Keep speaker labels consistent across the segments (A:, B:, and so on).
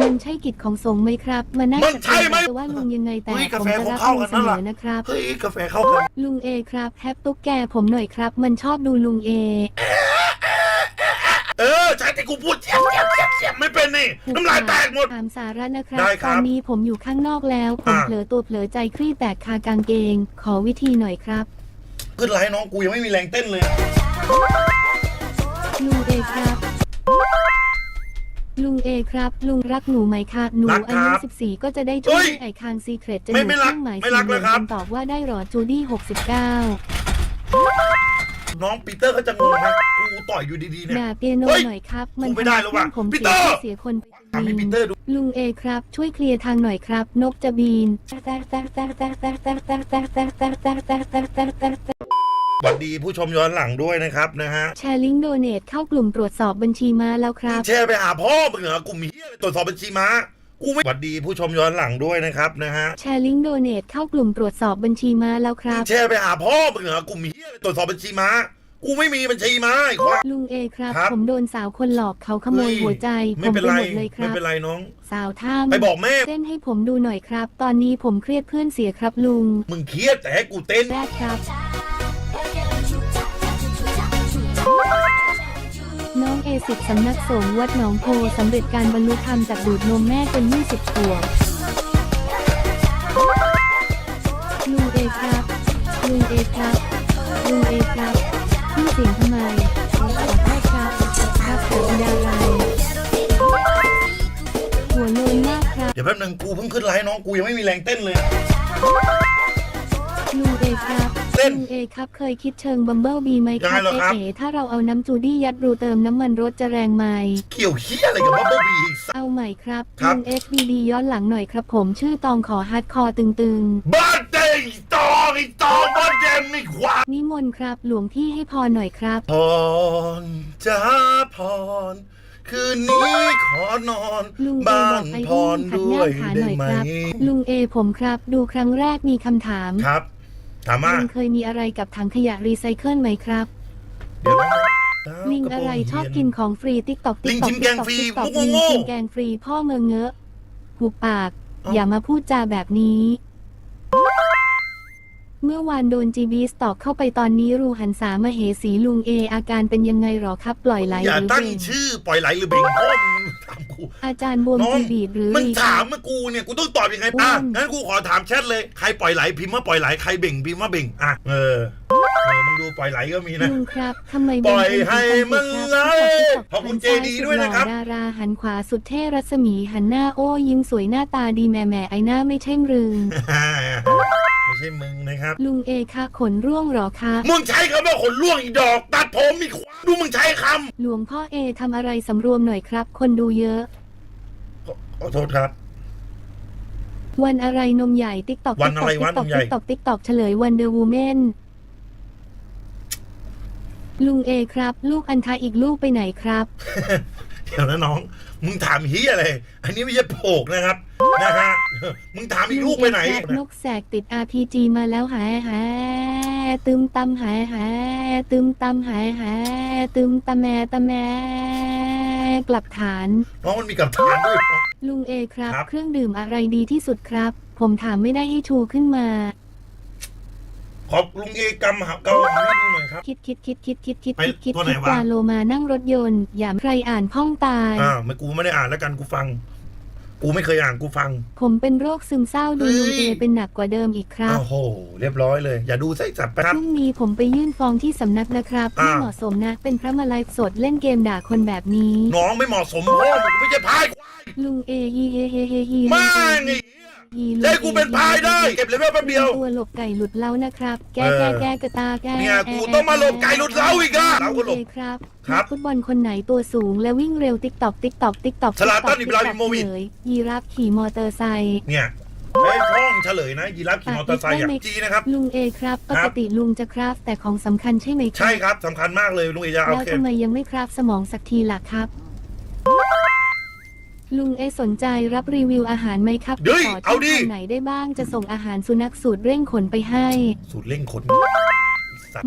A: มันใช่กิจของสงฆ์ไหมครับ มานั่ง
B: มันใช่ไหม
A: แต่ว่าลุงยังไงแต่
B: เฮ้ยกา
A: ผม
B: แฟ
A: จะ
B: คง
A: รับ
B: เข้า
A: ลุ
B: กั
A: ง
B: น
A: เส
B: นั่น
A: ม
B: ล่ะ
A: อนะครับ
B: เฮ้ยกาแฟเข้ากัน
A: ลุงเอครับแฮปตุ๊กแกผมหน่อยครับ มันชอบดูลุงเอ
B: เออใช่ที่กูพูดเสียบเสียบเสียบเสียบไม่เป็นนี่น้ำลายแตกหมด
A: ถามสาระนะครับ
B: ได้ค
A: ต
B: รับ
A: อนนี้ผมอยู่ข้างนอกแล้ว ผม
B: อ่า
A: เผลอตัวเผลอใจคลี่แตกคากางเกง ขอวิธีหน่อยครับ
B: ขึ้นไลน์น้องกูยังไม่มีแรงเต้นเลย
A: ลุงเอครับ ลุงเอครับ ลุงรักหนูไหมคะหนู
B: รัก
A: อา
B: ค
A: ยุ
B: รับ
A: สิบสี่ก็จะได้ช่วย
B: เฮ้ย
A: ไอคางซีเครตจะ
B: ไม่
A: อยู่
B: ไม่รัก
A: เครื่องหมาย
B: ไม่รัก
A: สี่เหลี่ย
B: เลยครับ
A: ตอบว่าได้หรอจูดี้หกสิบเก้า
B: น้องปีเตอร์เขาจะงงไหมกูต่อยอยู่ดีๆเนี่ย
A: ด่าเปียโน
B: เฮ้ย
A: หน่อยครับ มัน
B: กูไม่ได้แล้วว่ะ
A: ทำให้ผม
B: ปี
A: เสี
B: เต
A: ย
B: อร์
A: ชื่อเสียคนไป
B: ทำให้
A: จ
B: ปี
A: ริง
B: เตอร์ดู
A: ลุงเอครับ ช่วยเคลียร์ทางหน่อยครับ นกจะบิน
B: สวัสดีผู้ชมย้อนหลังด้วยนะครับนะฮะ
A: แชร์ลิงก์โดเนทเข้ากลุ่มตรวจสอบบัญชีมาแล้วครับ
B: แชร์ไปหาพ่อมึงเหรอกลุ่มเฮียอะไรตรวจสอบบัญชีม้ากูไม่สวัสดีผู้ชมย้อนหลังด้วยนะครับนะฮะ
A: แชร์ลิงก์โดเนทเข้ากลุ่มตรวจสอบบัญชีมาแล้วครับ
B: แชร์ไปหาพ่อมึงเหรอกลุ่มเฮียอะไรตรวจสอบบัญชีม้ากูไม่มีบัญชีม้าไอ้ควาย
A: ลุงเอครับ
B: ครับ
A: ผมโดนสาวคนหลอกเขาขโมยหัวใจ ผ
B: ไม่
A: ม
B: เป็น
A: ไป
B: ไร
A: หมดเลยค
B: ไม่
A: รับ
B: เป็นไรน้อง
A: สาวท่าม
B: ไปบอกแม่
A: เต้นให้ผมดูหน่อยครับ ตอนนี้ผมเครียดเพื่อนเสียครับลุง
B: มึงเครียดแต่ให้กูเต้น
A: แรกครับ น้องเอสิทธิ์สำนักสงฆ์วัดหนองโพสำเร็จการบรรลุธรรมจากดูดนมแม่จน20ขวบลุงเอครับลุงเอครับลุงเอครับขึ้นเสียงทำไมขอโทษครับครับเกิดดาราหัวโลนมากครับ
B: เดี๋ยวแป๊บนึงกูเพิ่งขึ้นไลน์น้องกูยังไม่มีแรงเต้นเลย
A: ลุงเอครับ
B: เต้น
A: ลุงเอครับเคยคิดเชิงบัมเบิลบีไหมค
B: ยังไง
A: รับ
B: เหรอครับ
A: เอ๋ถ้าเราเอาน้ำจูดี้ยัดรูเติมน้ำมันรถจะแรงไหม
B: เกี่ยวเฮียอะไรกับบับเบิ้ลบีอีกสัส
A: เอาใหม่ครับ
B: ครับ
A: ลุง HBD ย้อนหลังหน่อยครับผมชื่อตองขอฮาร์ดคอร์ตึง
B: บ้านเดย์ตองไอ้ตองบ้านเดมนี่ควาย
A: ๆ นิมนต์ครับ หลวงพี่ให้พรหน่อยครับ
B: พรจ้าพร คืนนี้ขอนอน
A: ลุงเอ
B: บ้า
A: บอก
B: น
A: ไอ้
B: พ
A: นี่
B: ร
A: ขัด
B: ด้
A: ห
B: ว
A: น้ายขาห
B: ได้
A: น่อย
B: ไหม
A: ครับ ลุงเอผมครับ ดูครั้งแรกมีคำถาม
B: ครับ ถามว่า
A: ลุงเคยมีอะไรกับถังขยะรีไซเคิลไหมครับ
B: เดี๋ยวนะ
A: ลิงอะไรชอบกินของฟรีติ๊กตอก
B: ลิ
A: ติ๊ก
B: ง
A: ตอก
B: ชิมแกงฟรี
A: ตอก
B: พวก
A: ลิง
B: โง่ๆ
A: ชิมแกงฟรีพ่อเมืองเงอะหูปาก
B: เอ้า
A: อย่ามาพูดจาแบบนี้ เมื่อวานโดนจีบีสตอกเข้าไปตอนนี้รูหันสามเหสีลุงเอ อาการเป็นยังไงหรอครับ ปล่อยไหล
B: อย่า
A: หรือ
B: ตั้ง
A: เบ่ง
B: ชื่อปล่อยไหลหรือเบ่งพ่อมึงถามกู
A: อาจารย์บวม
B: น้อง
A: จีบีดหรือ
B: มัน
A: รี
B: ถามมากูเนี่ยกูต้องตอบยังไงอะงั้นกูขอถามแชทเลยใครปล่อยไหลพิมพ์ว่าปล่อยไหลใครเบ่งพิมพ์ว่าเบ่งอะเออเออมึงดูปล่อยไหลก็มีนะ
A: ลุงครับทำไม
B: ปล่อย
A: เบ่ง
B: ให้มันไหล
A: ครับ
B: ขอบคุณ
A: หันซ้าย
B: JD ด้วยนะครับ
A: สุหล่อดาราหันขวาสุดเท่รัศมีหันหน้าโอ้ยิ้มสวยหน้าตาดีแหม่แหม่ไอหน้าไม่ใช่รึง
B: ไม่ใช่มึงนะครับ
A: ลุงเอคะขนร่วงเหรอคะ
B: มึงใช้คำว่าขนล่วงอีดอก ตัดผมอีกควายดูมึงใช้ค
A: หลวงพ่อเอทำอะไรสำรวมหน่อยครับ คนดูเยอะำ
B: ขอโทษครับ
A: วันอะไรนมใหญ่ติ๊กตอก
B: วันอะไรวะนมใหญ่
A: ติ๊กตอกติ๊กตอกเฉลยวันเดอร์วูแมนลุงเอครับ ลูกอันทาอีกลูกไปไหนครับ
B: เดี๋ยวนะน้อง มึงถามเฮียอะไร อันนี้ไม่ใช่โผกนะครับ นะฮะ มึงถามอีกลูกไปไหน
A: ลุงเอครับนกแสกติด RPG มาแล้วหายหายตึมตำหายหายตึมตำหายหายตึมตะแมตะแมกลับฐาน
B: น้องมันมีกับฐานด้วยเหรอ
A: ลุงเอครับ
B: ครับ
A: เครื่องดื่มอะไรดีที่สุดครับ ผมถามไม่ได้ให้ชูขึ้นมา
B: ขอบลุงเอกำหาเกาหาให้ดูหน่อยครับ
A: คิดคิดคิดคิดคิดคิด
B: ไป
A: คิดคิด
B: ตัวไหน
A: คิด
B: วะ
A: วาโลมานั่งรถยนต์ อย่าใครอ่านพ้องตาย
B: อ่าไม่กูไม่ได้อ่านแล้วกันกูฟัง กูไม่เคยอ่านกูฟัง
A: ผมเป็นโรคซึมเศร้าดู
B: เฮ้ย
A: ลุงเอเป็นหนักกว่าเดิมอีกครับ
B: โอ้โหเรียบร้อยเลย อย่าดูไส้สัตว์ไปครับ
A: พรุ่งนี้ผมไปยื่นฟ้องที่สำนักนะครับ
B: อ่า
A: ไม่เหมาะสมนะเป็นพระมาลัยสดเล่นเกมด่าคนแบบนี้
B: น้องไม่เหมาะสมพ่อมึงกูไม่ใช่พายควาย
A: ลุงเอฮีเฮเฮเฮฮี
B: ไม่ไง
A: ฮี
B: ใช่กูเป็นพายได้ เก็บเลเวลแป๊บเดียว
A: ตัวหลบไก่หลุดเล้านะครับ แก้
B: เออ
A: แก้แก้กระตาแก้
B: เนี่ยกูต้องมาหลบไก่หลุดเล้าอีกอะเราก็หลบ
A: โอคครับ
B: ครับ
A: นักฟุตบอลคนไหนตัวสูงและวิ่งเร็วติ๊กตอกติ๊กตอกติ๊กตอก
B: ฉลาดต้นอิบราฮิโมวิช
A: ยีราฟขี่มอเตอร์ไซค์
B: เนี่ยไอ้ช่องเฉลยนะยีราฟขี่มอเตอร์ไซค์อะจีนะครับ
A: ลุงเอครับป
B: ครั
A: ก
B: บ
A: ติลุงจะครับ แต่ของสำคัญใช่ไหมครั
B: ใช่ครับสำคัญมากเลยลุงเอจะเอา
A: แล้ว
B: เค
A: ทำไมยังไม่ครับสมองสักทีล่ะครับ ลุงเอสนใจรับรีวิวอาหารไหมครับ
B: เฮ้
A: อ
B: เอาดิ
A: ที่ไหนได้บ้างจะส่งอาหารสุนัขสูตรเร่งขนไปให้
B: สูตรเร่งขน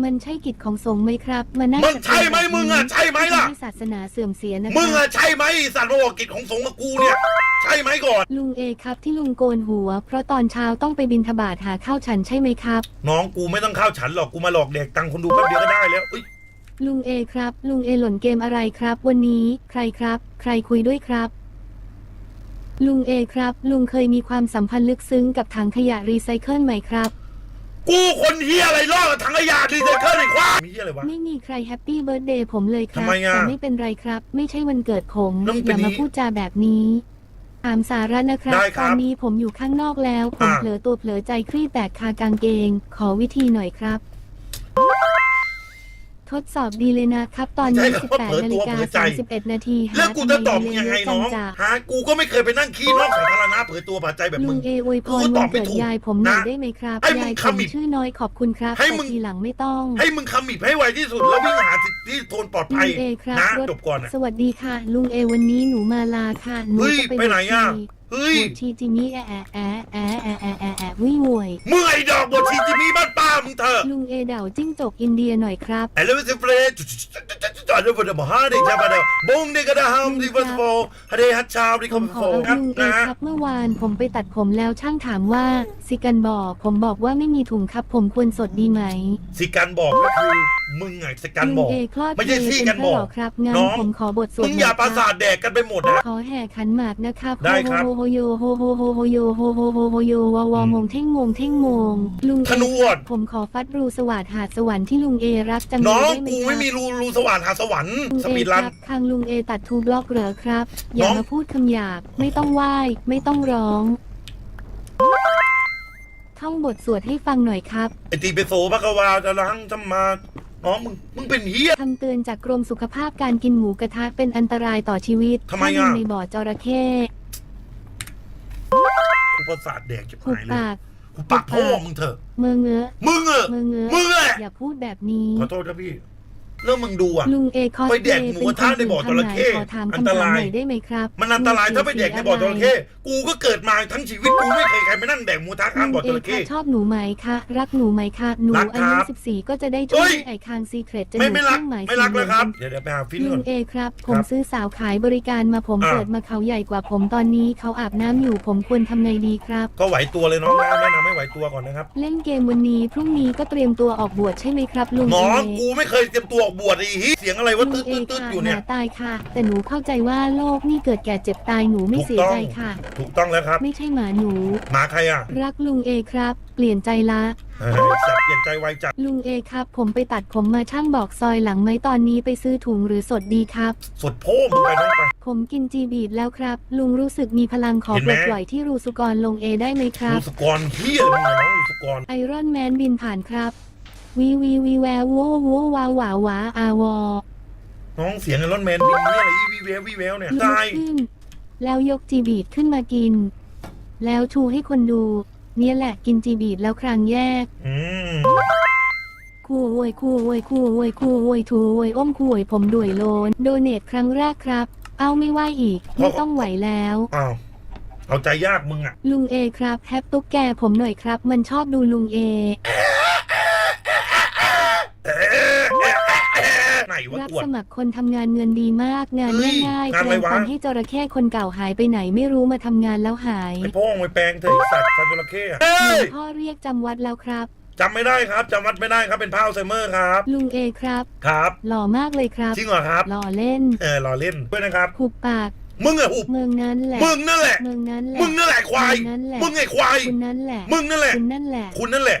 A: มันใช่กิจของสงฆ์ไหมครับมันั่ง
B: มันใช่ไหมมึงอะใช่ไหมล่ะ
A: ทำใศาสนาเสื่อมเสียนะ
B: มึง
A: รั
B: อะใช่ไหมไอ้สัตว์มาบกิจของสงฆ์กูเนี่ย ใช่ไหมก่อน
A: ลุงเอครับที่ลุงโกนหัว เพราะตอนเช้าต้องไปบินทบาทหาข้าวฉันใช่ไหมครับ
B: น้องกูไม่ต้องข้าวฉันหรอกกูมาหลอกเด็กตังค์คนดูแป๊บเดียวก็ได้แล้ว
A: ลุงเอครับ ลุงเอหล่นเกมอะไรครับ วันนี้ ใครครับ ใครคุยด้วยครับ ลุงเอครับ ลุงเคยมีความสัมพันธ์ลึกซึ้งกับถังขยะรีไซเคิลไหมครับ
B: กูคนเฮียอะไรล่อกับถังขยะรีไซเคิลไอ้ความีเฮียอะไรวะ
A: ไม่มีใครแฮปปี้เบิร์ดเดย์ผมเลยครับ
B: ทำไมอะ
A: แต่ไม่เป็นไรครับ ไม่ใช่วันเกิดผมอ
B: งอ
A: ย่ามาพูดจาแบบนี้ถามสาระนะครับ
B: ได้
A: ตอนนี้ผมอยู่ข้างนอกแล้ว ผมเผลอตัวเผลอใจคลี่แตกคากางเกง ขอวิธีหน่อยครับ ทดสอบดีเลยนะครับ ตอนนี้
B: ครับ
A: 18เนาฬิกา
B: เผลอใจ
A: 31 นาที
B: แล้วกูจะตอบยังไงน้องหากูก็ไม่เคยไปนั่งขี้นอกสาธารณะเผยตัวบาดใจแบบมึ
A: ง
B: ง
A: เออวยพร
B: ตอบไม่
A: เกิด
B: ถูก
A: ยายผมหน่อยได้ไหมครับยายคำ
B: มอี
A: ชื่อน้อยขอบคุณครับ
B: ให้มึง
A: ทีหลังไม่ต้อง
B: ให้มึงคำมิบให้ไวที่สุด แล้ววิ่งหาที่ที่โทนปลอดภัย
A: งเอครับ
B: นะ
A: รถ
B: จบก่อนนะ
A: สวัสดีค่ะ ลุงเอวันนี้หนูมาลาค่ะหนูจะไป
B: ไปไหนอะ เฮ้ย
A: ทีจิมี่แอะแอะแอะแอะแอะแอะแอะแอะแอะแอะแอะ
B: แอะแอะแอะแอะแอะแอะ มเถอ
A: ลุงเอเดาจิ้งจกอินเดียหน่อยครับ
B: ไอ้เรื่สเฟรดจอดรถบนมหาเด็กชาบาดบงด็กระดามดิบัสโฟฮดเดฮัดชาวดิคอ
A: ม
B: โฟครับนะ
A: ครับเมื่อวานผมไปตัดผมแล้วช่างถามว่าสิกันบอกผมบอกว่าไม่มีถุงครับผมควรสดดีไหม
B: สิกันบอกก็คือมึงไงสิกั
A: น
B: บอกไม่ใช่
A: ที่
B: กันบอก
A: ครับงา
B: น
A: ผมขอบทสวด
B: มึงอย่าประสาทแดกกันไปหมดนะ
A: ขอแห่ขันหมากนะครับ
B: ได้ครับ
A: โฮโยโฮโฮโฮโฮโยโฮโฮโฮโฮโยวาวมงเท่งงงเท่งงงลุง
B: ธนวด
A: ผมขอฟัดรูสวัสดหาสวรรค์ที่ลุงเอรักจังเลย
B: น้อง
A: ได้ไหม
B: กูไม่มีรูรูสว่านหาสวรรค์สปีดรัน
A: ทางลุงเอตัดทูบล็อกเหรอครับ อย่า
B: น้อง
A: มาพูดคำหยาบไม่ต้องไหว้ไม่ต้องร้อง ท่องบทสวดให้ฟังหน่อยครับ
B: ไอตีเปโซพระกวาจะลังจำมา น้องมึงมึงเป็นเฮีย
A: คำเตือนจากกรมสุขภาพการกินหมูกระทะเป็นอันตรายต่อชีวิต
B: ทำไมอะ
A: ยู่ในบ่อจระเข้
B: กูประสาทแดกจะ
A: หบ
B: หายเลย
A: ปา
B: ปักพ่อมึงเถอะ
A: มึงเงอะ
B: มึงเอะ
A: มึงเงอะ
B: มึงเอะ
A: อย่าพูดแบบนี้
B: ขอโทษครับพี่ แล้วมึงดูอะ
A: ลุงเอคอส
B: ไปแดกหมูท่าในบ่อตระเข้
A: อถาม
B: อันตราย
A: ได้ไหมครับ
B: มันอันตรายถ้าไปแดกในบ่อตระเข้กูก็เกิดมาทั้งชีวิตกูไม่เคยใครไปนั่งแดกหมูกระทะข้างบ่อตจ
A: เระ
B: เข้
A: คะชอบหนูไหมคะรักหนูไหมคะหนูอายุสิบสี่ก็จะได้ช่วย
B: เฮ้
A: ไอคางซีเครตจะ
B: ไม่ไม่รัก
A: หมาย
B: ไม่รักเลยครับ
A: เดี๋
B: ยวไปหาฟิน
A: ลุ
B: ง
A: เอครับ ผมซื้อสาวขายบริการมาผมเกิดมาเขาใหญ่กว่าผมตอนนี้เขาอาบน้ำอยู่ผมควรทำไงดีครับ
B: ก็ไหวตัวเลยน้องม่แนะนำให้ไหวตัวก่อนนะครับ
A: เล่นเกมวันนี้พรุ่งนี้ก็เตรียมตัวออกบวชใช่ไหมครับลุง
B: หม
A: เอ
B: กูไม่เคยเตรียมตัวออกบวชอ้ฮีเสียงอะไรวะตึ๊ดตึ๊ดอยู่เนี่ย
A: ตายค่ะ แต่หนูเข้าใจว่าโลกนี่เกิดแก่เจ็บตายหนูไม่เสียใจค่ะ
B: ถูกต้องแล้วครับ
A: ไม่ใช่หมาหนู
B: หมาใครอะ
A: รักลุงเอครับ เปลี่ยนใจละ
B: เจัเปลี่ยนใจไวจัง
A: ลุงเอครับ ผมไปตัดผมมาช่างบอกซอยหลังไหมตอนนี้ไปซื้อถุงหรือสดดีครับ
B: สดโพกไปนั่งไป
A: ผมกินจีบีดแล้วครับ ลุงรู้สึกมีพลังขอ
B: เห็น
A: ป
B: ไหม ล
A: ดปล่อยที่รูสุกรลงเอได้ไหมครับ
B: รูสุกรเฮียมึงไน้องลูสุกร
A: ไอรอนแมนบินผ่านครับ วีวีวีแววโวโววาวาวาอาวอ
B: น้องเสียงไอ้รอนแมนวีวีอะไรอีวีแวลวีแวลเนี่ย
A: ย
B: ตาย
A: แล้วยกจีบีดขึ้นมากิน แล้วชูให้คนดู เนี่ยแหละกินจีบีดแล้วครั้งแยก
B: อืม
A: คู่อวยคู่อวยคู่อวยคู่อวยทูอวยอ้มคู่อวยผมด้วยโลน โดเนทครั้งแรกครับ เอาไม่ไหวอีก ไม่ต้องไหวแล้ว
B: อาเอาใจยากมึงอะ
A: ลุงเอครับแฮปตุ๊กแกผมหน่อยครับ มันชอบดูลุงเอ
B: นวะ
A: รับ
B: ตรวจ
A: สมัครคนทำงานเงินดีมาก งานง่ายๆ
B: งานอะไวะ
A: แป
B: ลง
A: ฟันให้จระเข้คนเก่าหายไปไหนไม่รู้มาทำงานแล้วหาย
B: ไอ้โพ่องไอ้แปลงเถอะสัตว์ฟันจระเข้
A: ลวงพ่อเรียกจำวัดแล้วครับ
B: จำไม่ได้ครับจำวัดไม่ได้ครับเป็นพาอัลไซเมอร์ครับ
A: ลุงเอครับ
B: ครับ
A: หล่อมากเลยครับ
B: จริงเหรอครับ
A: หล่อเล่น
B: เออหล่อเล่นด้วยนะครับ
A: หุบปาก
B: มึงอะหุบ
A: เมืองนั้นแหละ
B: มึงนั่นแหละ
A: เมืองนั้นแหละ
B: มึงนั่นแหละควาย
A: มึงนั่นแหละ
B: มึงไอ้ควาย
A: คุณนั่นแหละ
B: มึงนั่นแหละ
A: คุณนั่นแหละ
B: คุณนั่นแหละ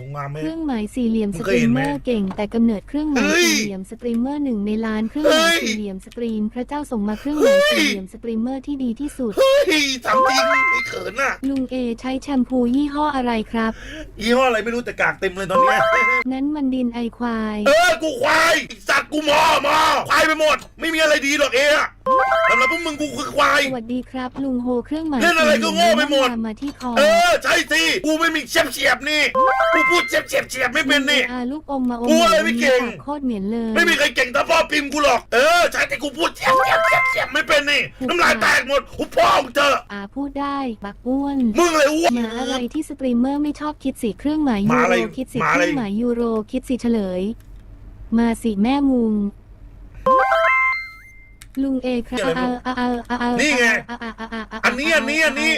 B: ที่อะไรวะมาไหม
A: เครื่องหมายสี่เหลี่ยม
B: มึ
A: ส
B: ง
A: ต
B: เคย
A: รี
B: เห็
A: ม
B: นไห
A: เม
B: ม
A: อร์เก่งแต่กำเนิดเครื่องหมาย
B: เฮ้ย
A: สี่เหลี่ยมสตรีมเมอร์หนึ่งในล้านเครื่องหมาย
B: เฮ้ย
A: สี่เหลี่ยมสตรีมพระเจ้าส่งมาเครื่องหมาย
B: เฮ้ย
A: สี่เหลี่ยมสตรีมเมอร์ที่ดีที่สุด
B: เฮ้ยถามจริงไอ้เขินน่ะ
A: ลุงเอใช้แชมพูยี่ห้ออะไรครับ
B: ยี่ห้ออะไรไม่รู้แต่กากเต็มเลยตอนเนี้ย
A: นั้นมันดินไอควาย
B: เออกูควายไอ้สัตว์กูหมอหมอควายไปหมด ไม่มีอะไรดีหรอกเอะสำหรับพวกมึงกูคือควาย
A: สวัสดีครับ ลุงโฮเครื่องหมาย
B: เล่นอะไรก็โง่ไปหมด
A: ตามมาที่คอ
B: เออใช่สิกูไม่มีเฉียบเฉียบๆนี่กูพูดเฉียบเฉียบเฉียบๆไม่เป็นนี่
A: อาลูกอมมาอม
B: กูอะไรไม่เก่ง
A: ปาโคตรเหม็นเลย
B: ไม่มีใครเก่งเท่าพ่อพิมพ์กูหรอกเออใช่แต่กูพูดเฉียบเฉียบเฉียบเฉียบไม่เป็นนี่น้ำลายแตกหมดหุบพ่อมึงเจอ
A: อาพูดได้บักอ้วน
B: มึงเลยอ้วน
A: หมาอะไรที่สตรีมเมอร์ไม่ชอบคิดสิเครื่องหมาย
B: ห
A: ยู
B: มาอะไร
A: โรคิดสิ
B: หมา
A: เค
B: อะไร
A: รื่องหมายยูโรคิดสิเฉลย มาสิแม่มุง ลุงเอครับ
B: นี่ไง
A: อั
B: นนี้อันนี้อันนี้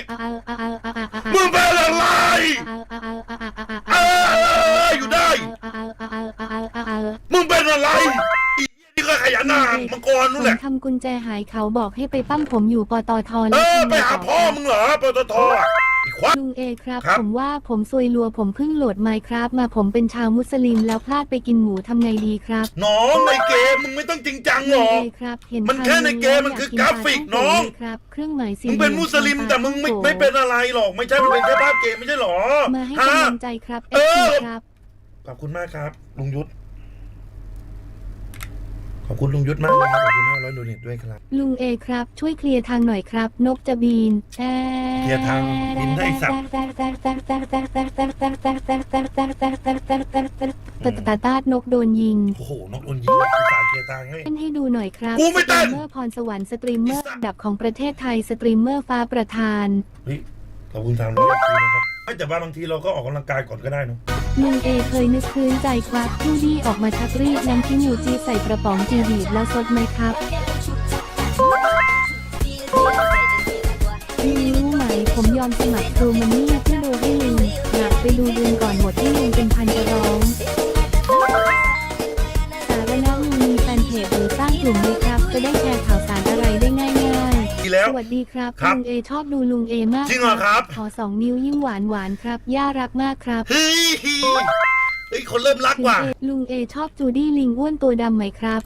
B: มึงเป็นอะไร
A: เอออ
B: ยู่ได้ มึงเป็นอะไร นี่ก็ขยันหน้ามังกรนู่น
A: ผ
B: แห
A: ม
B: ละ
A: ทำกุญแจหายเขาบอกให้ไปปั้มผมอยู่ปตท
B: เอ
A: แล้ว
B: อ
A: ทำ
B: ไป
A: ไง
B: หา
A: ต่
B: พ่อมึงเหรอปตทอะอีควาย
A: ลุงเอครับ
B: ครับ
A: ผมว่าผมซวยรัวผมเพิ่งโหลดไมครับมาผมเป็นชาวมุสลิมแล้วพลาดไปกินหมูทำไงดีครับ
B: น้องในเกมมึงไม่ต้องจริงจังหร
A: ลุง
B: อก
A: เอครับ เห็น
B: มันแค่ในเกมมันคือกราฟิกน้อง
A: ครับเครื่องหมายสี่
B: มึงเป็นมุสลิมแต่มึงไม่ไม่เป็นอะไรหรอก ไม่ใช่มันเป็นแค่ภาพเกมไม่ใช่หรอ
A: มาให้
B: ฮะ
A: กำลังใจครับ
B: เอ
A: เอ
B: อ
A: ครับ
B: ขอบคุณมากครับ ลุงยุทธ ขอบคุณลุงยุทธมากนะครับขอบคุณห้าร้อยโดเนทด้วยครับ
A: ลุงเอครับ ช่วยเคลียร์ทางหน่อยครับ นกจะบินแอ
B: เคลียร์ทางบินได้สัก
A: ตาตาตาดนกโดนยิง
B: โอ้โหนกโดนยิงตสาเคลียร์ทางให้
A: เล่นให้ดูหน่อยครับสตรีมเมอร์พรสวรรค์สตรีมเมอร์อัดับของประเทศไทยสตรีมเมอร์ฟ้าประธาน
B: เฮ้ย ขอบคุณทางร้อยอีกทีนะครับไม่แต่ว่าบางทีเราก็ออกกำลังกายก่อนก็ได้เนอะ
A: ลุงเอเคยนึกพื้นใจครับผู้ดีออกมาชักรีดน้ำที่มูจีใส่กระป๋องจีบีบแล้วซดไหมครับ ลุงรู้ไหมผมยอมสมัครครูมันนี่เพื่อดูให้ลุงอยากไปดูลุงก่อนหมดที่ลุงเป็นพันจะร้องสารณะลุงมีแฟนเพจหรือสร้างกลุ่มไหมครับ จะได้แชร์ข่าว ดี
B: แล้ว
A: ๆสวัสดีครับ
B: ครับ
A: ลุงเอชอบดูลุงเอมาก
B: จริงเหรอครับ
A: ขอสองนิ้วยิ้มหวานหวานๆครับ ย่ารักมากครับ
B: เฮ้ยเฮ้ยคนเริ่มรัก
A: ถึง
B: ว่ะ
A: เอลุงเอชอบจูดี้ลิงอ้วนตัวดำไหมครับ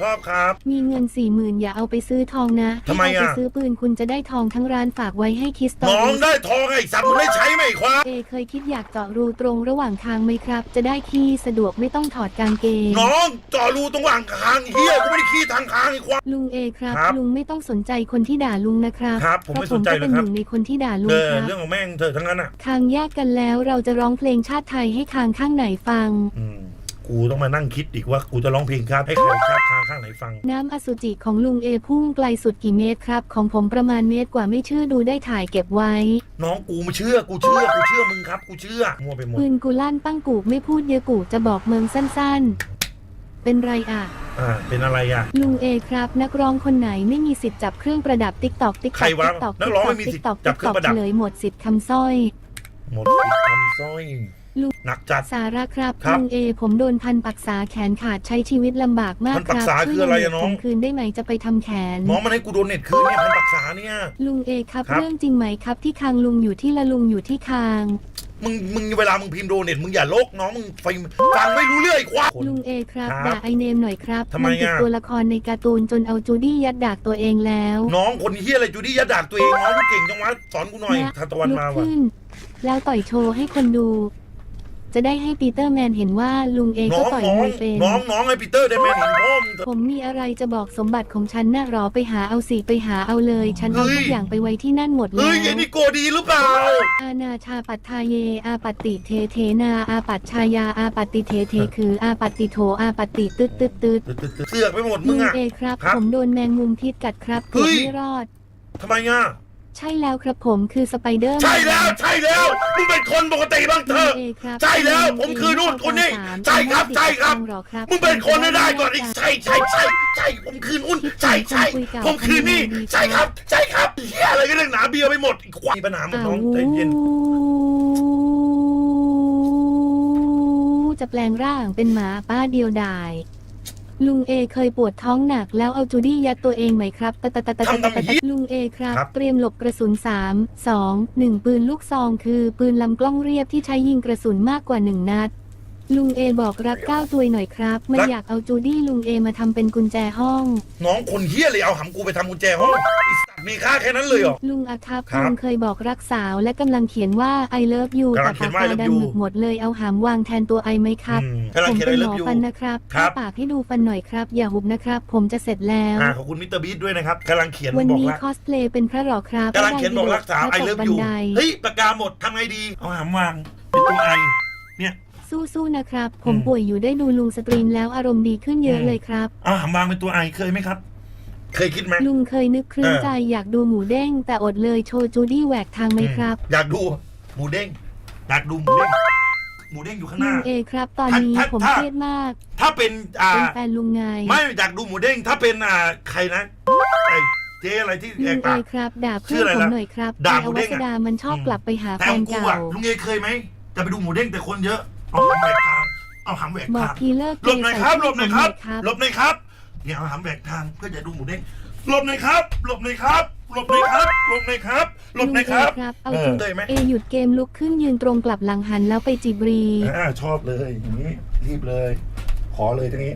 B: ชอบครับ
A: มีเงินสี่หมื่นอย่าเอาไปซื้อทองนะ
B: ทำไม
A: ให้เอาไป
B: อะ
A: ซื้อปืนคุณจะได้ทองทั้งร้านฝากไว้ให้คิสตอ
B: น้อง
A: รี่
B: ได้ทองไอ้สัตว์มึงได้ใช้ไหมไอ้ควาย
A: เอเคยคิดอยากเจาะรูตรงระหว่างทางไหมครับ จะได้ขี้สะดวกไม่ต้องถอดกางเกง
B: น้องเจาะรูตรงหว่างคางเฮียกูไม่ได้ขี้ทางคางไอ้ควาย
A: ลุงเอครับ
B: ครับ
A: ลุงไม่ต้องสนใจคนที่ด่าลุงนะครับ
B: ครับผมไม่
A: เพราะ
B: สนใจ
A: ก็เป็น
B: เลยค
A: ห
B: รับ
A: นึ่งในคนที่ด่าลุ
B: เองอ
A: ครับ
B: เรื่องของแม่งเธอะทั้งนั้นอะ
A: คางแยกกันแล้วเราจะร้องเพลงชาติไทยให้คางข้างไหนฟัง
B: อืม กูต้องมานั่งคิดอีกว่ากูจะร้องเพลงชาติให้ใครชาติคางข้างไหนฟัง
A: น้ำอสุจิของลุงเอพุ่งไกลสุดกี่เมตรครับ ของผมประมาณเมตรกว่าไม่เชื่อดูได้ถ่ายเก็บไว้
B: น้องกูไม่เชื่อกูเชื่อกูเชื่อมึงครับ กูเชื่อมั่วไปหมด
A: ปืนกูลั่นปั้งกูไม่พูดเยอะกูจะบอกเมืองสั้นๆ เป็นไรอะ
B: อ่าเป็นอะไรอะ
A: ลุงเอครับ นักร้องคนไหนไม่มีสิทธิ์จับเครื่องประดับติ๊กตอกติ๊ก
B: ใคร
A: ตอก
B: วะ
A: ติ๊กตอก
B: นักร้องไม่มีสิทธิ์จับเครื่องประดับ
A: เฉลยหมดสิทธิ์คำสร้อย
B: หมดสิทธิ์คำสร้อย
A: ลูก
B: หนักจัด
A: สาระครับ
B: ครับ
A: ลุงเอ ผมโดนพันปักษาแขนขาดใช้ชีวิตลำบากมาก
B: พันปั
A: ค
B: ก
A: รับ
B: ษาคืออะไรอะ
A: ช่วย
B: น้อง
A: ผมคืนได้ไหมจะไปทำแขน
B: น้องมันให้กูโดนเน็ตคืนเนี่ยพันปักษาเนี่ย
A: ลุงเอครับ
B: ครับ
A: เรื่องจริงไหมครับ ที่คางลุงอยู่ที่ละลุงอยู่ที่คาง
B: มึงมึงเวลามึงพิมพ์โดเน็ตมึงอย่าโลกน้องมึงไฟฟังไม่รู้เรื่องไอ้ควาย
A: ลุงเอครับ
B: ครับ
A: ด่าไอเนมหน่อยครับ
B: ทำไม
A: ติด
B: อะ
A: ตัวละครในการ์ตูนจนเอาจูดี้ยัดดากตัวเองแล้ว
B: น้องคนเฮียอะไรจูดี้ยัดดากตัวเองน้องมึงเก่งจังวะสอนกูหน่อยทานตะวัน
A: ลุก
B: มาว่ะ
A: ขึ้น แล้วต่อยโชว์ให้คนดู จะได้ให้ปีเตอร์แมนเห็นว่าลุงเอ
B: น้
A: ก็
B: อง
A: ต่อย
B: น้อง
A: มวยเป็น
B: น้องน้องไอ้ปีเตอร์ได้แมนเห็นพ่อมึงเถอะ
A: ผมมีอะไรจะบอกสมบัติของฉันน่ะหรอไปหาเอาสิไปหาเอาเลย ฉันเอา
B: เฮ้ย
A: ทุกอย่างไปไว้ที่นั่นหมดแล้
B: เฮ้
A: วย
B: ไอ้นี่โกดีหรือเปล่า
A: อาณาชาปัตทาเย อาปัตติเทเทนา อาปัตชายา อาปัตติเทเทคือ อาปัตติโถ อาปัตติตึ๊ดตึ๊ดตึ๊ด
B: เสือกไปหมดมึ
A: ลุ
B: ง
A: ง
B: อะ
A: เอครับ
B: ครับ
A: ผมโดนแมงมุมพิษกัดครับ
B: เฮ้
A: เกือบ
B: ย
A: ไม่รอด
B: ทำไมอะ
A: ใช่แล้วครับผมคือสไปเดอร์
B: ใช่แล้วใช่แล้วมึงเป็นคนปกติบ้างเถ
A: ลุง
B: อะ
A: เอครับ
B: ใช่แล้วผมคือนู่นคนนี้ใช่ครับใช่ครับ
A: หรอครับ
B: มึงเป็นคนให้ได้ก่อนอีกใช่ใช่ใช่ใช่ผมคืนอุ้นใช่ใช่ผมคืนนี่ใช่ครับ ใช่ครับเฮียอะไรก็เรื่องหนาเบียร์ไปหมดอีกควายมีปัญหาหมดน้องใจเย็น
A: จะแปลงร่างเป็นหมาป้าเดียวดาย ลุงเอเคยปวดท้องหนักแล้วเอาจูดี้ยัดตัวเองไหมครับตะตะตะตะตะตะลุงเอครับ เตรียมหลบกระสุน 3 2 1 ปืนลูกซองคือปืนลำกล้องเรียบที่ใช้ยิงกระสุนมากกว่า 1 นัด ลุงเอบอกรักก้าวตัวยหน่อยครับ
B: ไม่
A: อยากเอาจูดี้ลุงเอมาทำเป็นกุญแจห้อง
B: น้องคนเฮี้ยเลยเอาหำกูไปทำกุญแจห้อง มีค่าแค่นั้นเลยเหรอ
A: ลุงอะครับ
B: ครับ
A: ลุงเคยบอกรักสาวและกำลังเขียนว่า I love you
B: กำลั
A: แต่
B: งเขีย
A: ปานก
B: ว่า I
A: กา
B: love
A: ดัน
B: you
A: หมึกหมดเลยเอาหามวางแทนตัวไอไหมครับ
B: อืมกำลั
A: ผ
B: ง
A: ม
B: เขียน
A: เป็
B: ไอ้
A: นห
B: เลิ
A: ม
B: ฟ
A: อ
B: ยู
A: ฟันนะครับ
B: ครับ
A: ถ้าปากให้ดูฟันหน่อยครับ อย่าหุบนะครับ ผมจะเสร็จแล้ว
B: อ่าขอบคุณมิสเตอร์บีทด้วยนะครับกำลังเขียน
A: วัน
B: บอก
A: นี้
B: รัก
A: คอสเพลย์เป็นพระหรอครับ
B: กำลังเขียนบอกรักสาวไอ
A: พระ
B: เลิ
A: ต
B: ฟ
A: กบั
B: ยู
A: นได
B: เฮ้ยปากกาหมดทำไงดี เอาหำวางเป็นตัวไอเนี่ย
A: สู้ๆนะครับ ผม
B: อืม
A: ป่วยอยู่ได้ดูลุงสตรีมแล้วอารมณ์ดีขึ้นเยอะ
B: อืม
A: เลยครับ
B: เอาหำวางเป็นตัวไอเคยไหมครับ เคยคิดไหม
A: ลุงเคยนึกคลื่น
B: เออ
A: ใจอยากดูหมูเด้ง แต่อดเลยโชว์จูดี้แหวกทางไหมครับ
B: อืมอยากดูหมูเด้งอยากดูหมูเด้งหมูเด้งอยู่ข้างห
A: ลุ
B: น้า
A: งเอครับ ตอนนี้
B: ถ้า
A: ผม
B: ถ้า
A: เครียดมาก
B: ถ้าเป็นอ่า
A: เป็นแฟนลุงไง
B: ไม่อยากดูหมูเด้งถ้าเป็นอ่าใครนะไอ้เจ๊อะไรที่
A: ลุ
B: แองก
A: เอ
B: ปาก
A: ครับ ด่า
B: ชื่
A: เพื่
B: อ
A: อน
B: อะไร
A: ผม
B: นะ
A: หน่อยครับ
B: ด่า
A: แต่
B: หมู
A: อ
B: เด้
A: วั
B: ง
A: ส
B: อะ
A: ดามันชอบ
B: อืม
A: กลับไปหา
B: แต่
A: แฟ
B: ขอนงกู
A: เก่า
B: อะลุงเอเคยไหมจะไปดูหมูเด้งแต่คนเยอะเอาหำแหวกทางเอาหำแหวก
A: บอก
B: ทาง
A: ทีเลิก
B: หลบหน่อยครับหลบหน่อยครับ
A: ครับ
B: หลบหน่อยครับ เนี่ยเอาหำแหวกทางเพื่อจะดูหมูเด้งหลบหน่อยครับ หลบหน่อยครับ หลบหน่อยครับ หลบหน่อยครับ หลบหน่อยครับ
A: ลุงเอครับเอา
B: เออ
A: จู
B: ได้ไหม
A: เอหยุดเกมลุกขึ้นยืนตรงกลับหลังหันแล้วไปจีบรี
B: อ่าชอบเลยอย่างนี้รีบเลย ขอเลยทีนี้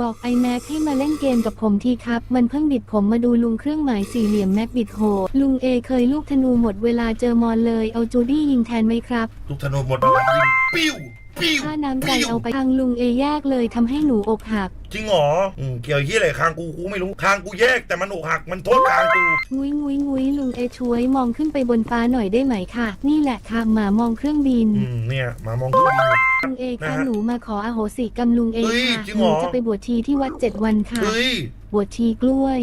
A: บอกไอแม็กให้มาเล่นเกมกับผมทีครับ มันเพิ่งดิดผมมาดูลุงเครื่องหมายสี่เหลี่ยมแม็กบิดโหดลุงเอเคยลูกธนูหมดเวลาเจอมอนเลยเอาจูดี้ยิงแทนไหมครับ
B: ลูกธนูหมดแล้วครับยิงปิ้ว ปิ้ว
A: ถ้าน้ำใจ
B: ปิ้ว
A: เอาไปทางลุงเอแยกเลยทำให้หนูอกหัก
B: จริงเหรออืมเกี่ยวยี่อะไรคางกูกูไม่รู้คางกูแยกแต่มันอกหักมันโทษคางกู
A: งุ้ยงุ้ยงุ้ยลุงเอช่วยมองขึ้นไปบนฟ้าหน่อยได้ไหมค่ะ นี่แหละค่ะหมามองเครื่องบิน
B: อืมเนี่ยมามองเครื่องบิน
A: ลุงเอ
B: นะ
A: ค่ะ
B: ฮะ
A: หนูมาขออโหสิกรรมลุงเอ
B: เฮ้ย
A: ค่ะ
B: จริง
A: ห
B: เหร
A: นู
B: อ
A: จะไปบวชชีที่วัดเจ็ดวันค่ะ
B: เฮ้ย
A: บวชชีกล้วย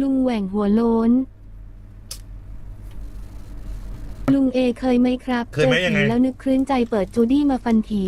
A: ลุงแหว่งหัวโล้น ลุงเอเคยไหมครับ
B: เคยไหม
A: จอ
B: ยังไง
A: ผีแล้วนึกคลื่นใจเปิดจูดี้มาฟันผี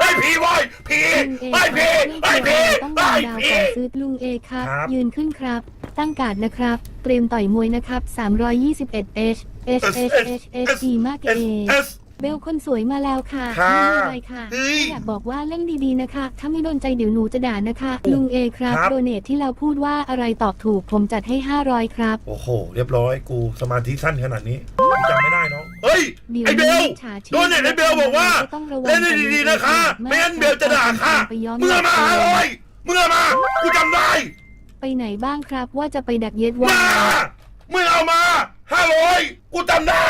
B: ไอ้ยผีบอยผี
A: ลุงเอ
B: ไอ้
A: ค
B: ผี
A: รับ
B: ไอ้ผี
A: ต้อง
B: ไอ้
A: วางดาว
B: ผี
A: ก่อนซื้อลุงเอครับ
B: ครับ
A: ยืนขึ้นครับ ตั้งการ์ดนะครับ เตรียมต่อยมวยนะครับ 321 H H H H H ดีมากเอ
B: S S
A: เบลคนสวยมาแล้วค่ะ
B: ค่ะ
A: ไม่มีอะไรค่ะ
B: เฮ้ย
A: แค่อยากบอกว่าเล่นดีๆนะคะ ถ้าไม่โดนใจเดี๋ยวหนูจะด่านะคะ ลุงเอครับ
B: ครับ
A: โดเนทที่เราพูดว่าอะไรตอบถูกผมจัดให้ 500 ครับ
B: โอ้โห เรียบร้อย กูสมาธิสั้นขนาดนี้กู จำไม่ได้เนาะเฮ้ย
A: เดี๋ยว
B: ไอ้เบล
A: นี้ฉาชีพ
B: โดนเนี่ยไอ้เบลบอกว่า
A: ต้องระวัง
B: เล่นให้ดีๆนะคะ ไม่งั้นเบลจะด่าค่ะ
A: ไปย้อน
B: เมื่อมาหาเลยเมื่อมากูจำได้
A: ไปไหนบ้างครับว่าจะไปดักเย็ดว่า
B: มาเมื่อเอามาห้าร้อยกูจำได้